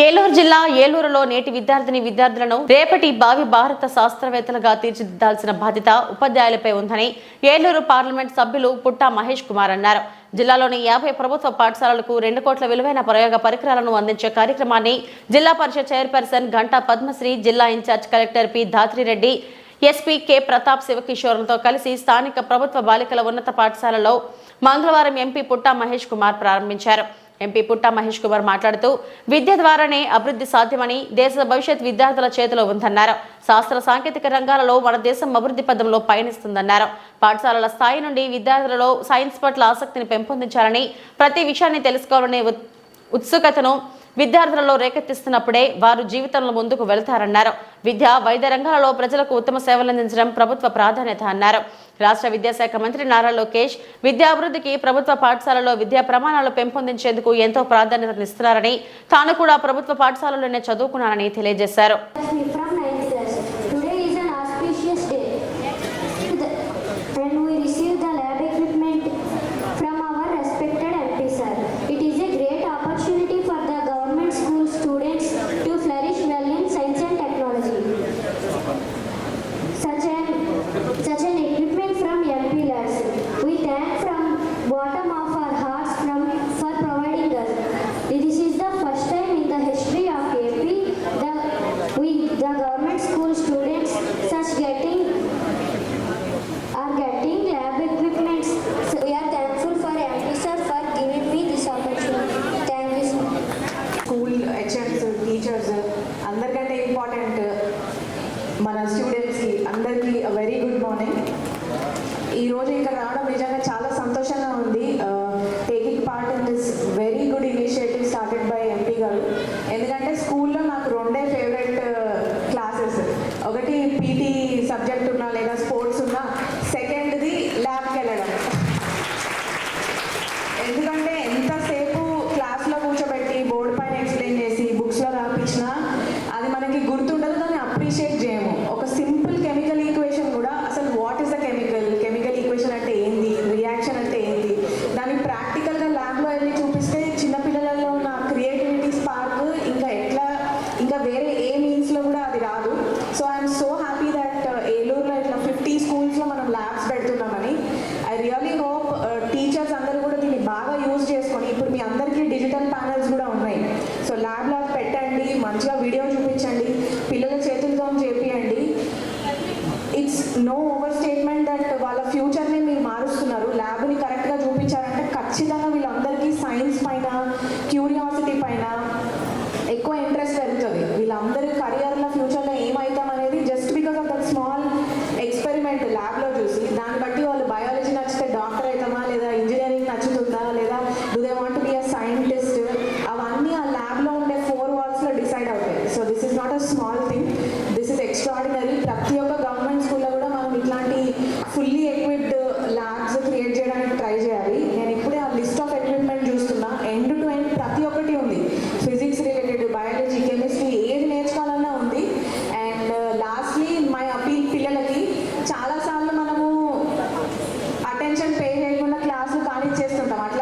ఏలూరు జిల్లా ఏలూరులో నేటి విద్యార్థిని విద్యార్థులను రేపటి భావి భారత శాస్త్రవేత్తలుగా తీర్చిదిద్దాల్సిన బాధ్యత ఉపాధ్యాయులపై ఉందని ఏలూరు పార్లమెంట్ సభ్యులు పుట్టా మహేష్ కుమార్ అన్నారు. జిల్లాలోని యాభై ప్రభుత్వ పాఠశాలలకు రెండు కోట్ల విలువైన ప్రయోగ పరికరాలను అందించే కార్యక్రమాన్ని జిల్లా పరిషత్ చైర్పర్సన్ గంటా పద్మశ్రీ జిల్లా in-charge collector P Dhatrireddy SP K Pratap శివకిషోర్లతో కలిసి స్థానిక ప్రభుత్వ బాలికల ఉన్నత పాఠశాలలో మంగళవారం ఎంపీ పుట్టా మహేష్ కుమార్ ప్రారంభించారు. ఎంపీ పుట్టా మహేష్ కుమార్ మాట్లాడుతూ విద్య ద్వారానే అభివృద్ధి సాధ్యమని దేశ భవిష్యత్ విద్యార్థుల చేతిలో ఉందన్నారు. శాస్త్ర సాంకేతిక రంగాలలో మన దేశం అభివృద్ధి పదంలో పయనిస్తుందన్నారు. పాఠశాలల స్థాయి నుండి విద్యార్థులలో సైన్స్ పట్ల ఆసక్తిని పెంపొందించాలని ప్రతి విషయాన్ని తెలుసుకోవాలనే ఉత్- ఉత్సుకతను విద్యార్థులలో రేకెత్తిస్తున్నప్పుడే వారు జీవితంలో ముందుకు వెళతారన్నారు. విద్య వైద్య రంగాలలో ప్రజలకు ఉత్తమ సేవలందించడం ప్రభుత్వ ప్రాధాన్యత అన్నారు. రాష్ట్ర విద్యాశాఖ మంత్రి నారా లోకేష్ విద్యాభివృద్ధికి ప్రభుత్వ పాఠశాలలో విద్యా ప్రమాణాలు పెంపొందించేందుకు ఎంతో ప్రాధాన్యతనిస్తున్నారని తాను కూడా ప్రభుత్వ పాఠశాలలోనే చదువుకున్నానని తెలియజేశారు. ఇంపార్టెంట్ uh, మన స్టూడెంట్స్కి అందరికీ వెరీ గుడ్ మార్నింగ్ ఈరోజు ఇక్కడ రావడం నిజంగా చాలా సంతోషంగా ఉంది. Taking part in this very good initiative started by MP గారు. ఎందుకంటే స్కూల్లో నాకు రెండే ఫేవరెట్ క్లాసెస్ uh, ఒకటి పీటీ సబ్జెక్ట్ ఉన్నా లేదా స్పోర్ట్స్ ఉన్నా సెకండ్ది ల్యాబ్కి వెళ్ళడం. ఎందుకంటే No. reclamar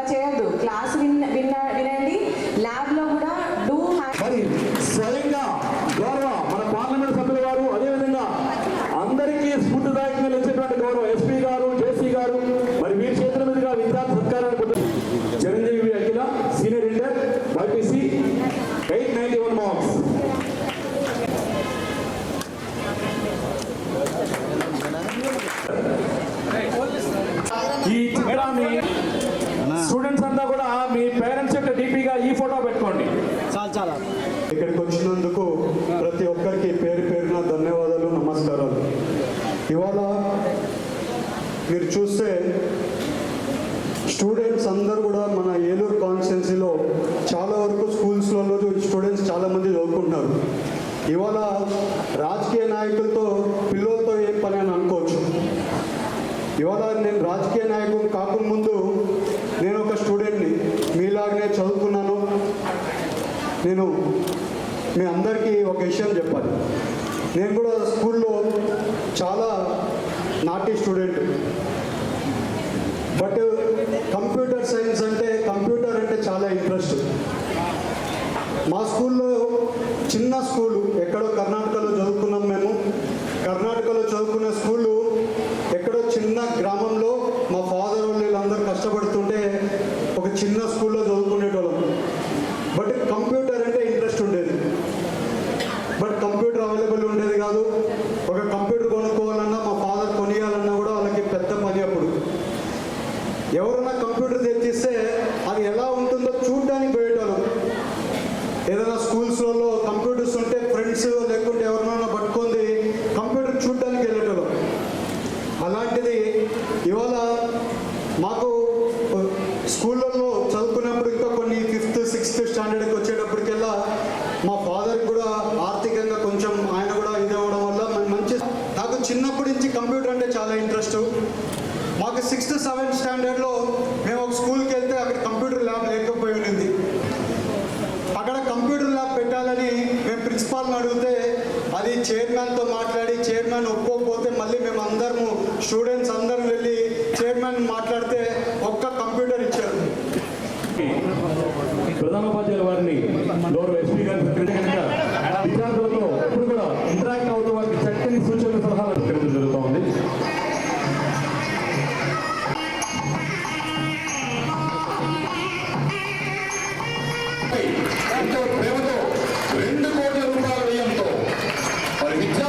మీరు చూస్తే స్టూడెంట్స్ అందరూ కూడా మన ఏలూరు కాన్స్టిట్యున్సీలో చాలా వరకు స్కూల్స్లలో స్టూడెంట్స్ చాలామంది చదువుకుంటున్నారు. ఇవాళ రాజకీయ నాయకులతో పిల్లలతో ఏం పని అని అనుకోవచ్చు. ఇవాళ నేను రాజకీయ నాయకుడు కాకముందు నేను ఒక స్టూడెంట్ని మీలాగనే చదువుకున్నాను. నేను మీ అందరికీ ఒక విషయం చెప్పాలి. నేను కూడా స్కూల్లో చాలా naughty student. But computer science అంటే కంప్యూటర్ అంటే చాలా ఇంట్రెస్ట్. మా స్కూల్లో చిన్న స్కూలు ఎక్కడో కర్ణాటకలో చదువుకున్నాం మేము. కర్ణాటకలో చదువుకున్న స్కూలు ఎక్కడో చిన్న గ్రామంలో మా ఫాదర్ వాళ్ళు వీళ్ళందరూ కష్టపడుతుంటే ఒక చిన్న స్కూల్లో చదువుకునేటోళ్ళం బట్ కంప్యూటర్ అంటే ఇంట్రెస్ట్ ఉండేది బట్ కంప్యూటర్ అవైలబుల్ ఉండేది కాదు ఒక కంప్యూటర్ కొనుక్కోవాలన్నా మా ఫాదర్ కొనియాలన్నా కూడా వాళ్ళకి పెద్ద పని అప్పుడు ఎవరైనా కంప్యూటర్ తెచ్చిస్తే అది ఎలా ఉంటుందో చూడడానికి పోయేటోళ్ళం. ఏదైనా స్కూల్స్లలో కంప్యూటర్స్ ఉంటే ఫ్రెండ్స్ లేకుంటే ఎవరినైనా పట్టుకుంది కంప్యూటర్ చూడడానికి వెళ్ళేటోళ్ళం. అలాంటిది ఇవాళ మాకు స్కూళ్ళల్లో చదువుకున్నప్పుడు ఇంకా కొన్ని ఫిఫ్త్ సిక్స్త్ స్టాండర్డ్కి వచ్చేటప్పటికెల్లా మా ఫాదర్ కూడా ఆర్థికంగా కొంచెం ఆయన కూడా ఇది అవ్వడం వల్ల మంచి నాకు చిన్నప్పటి నుంచి కంప్యూటర్ అంటే చాలా ఇంట్రెస్ట్. మాకు సిక్స్త్ సెవెంత్ స్టాండర్డ్లో మేము ఒక స్కూల్కి వెళ్తే అక్కడ కంప్యూటర్ ల్యాబ్ లేకపోయి ఉండింది. అక్కడ కంప్యూటర్ ల్యాబ్ పెట్టాలని మేము ప్రిన్సిపాల్ని అడిగితే అది చైర్మన్తో మాట్లాడి చైర్మన్ ఒప్పుకోకపోతే మళ్ళీ మేము అందరము స్టూడెంట్స్ అందరం వెళ్ళి చైర్మన్ మాట్లాడితే ఒక్క కంప్యూటర్ ఇచ్చారు. ప్రధానోపాధ్యాయుల వారిని గౌరవ ఎస్పీ గారు ఎంతో ప్రేమతో రెండు కోట్ల రూపాయల వ్యయంతో. మరి విద్యా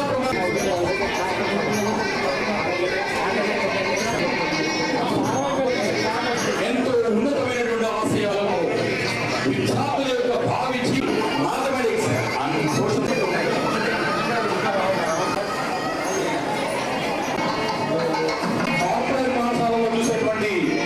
ఎంతో ఉన్నతమైనటువంటి ఆశయాలను విద్యా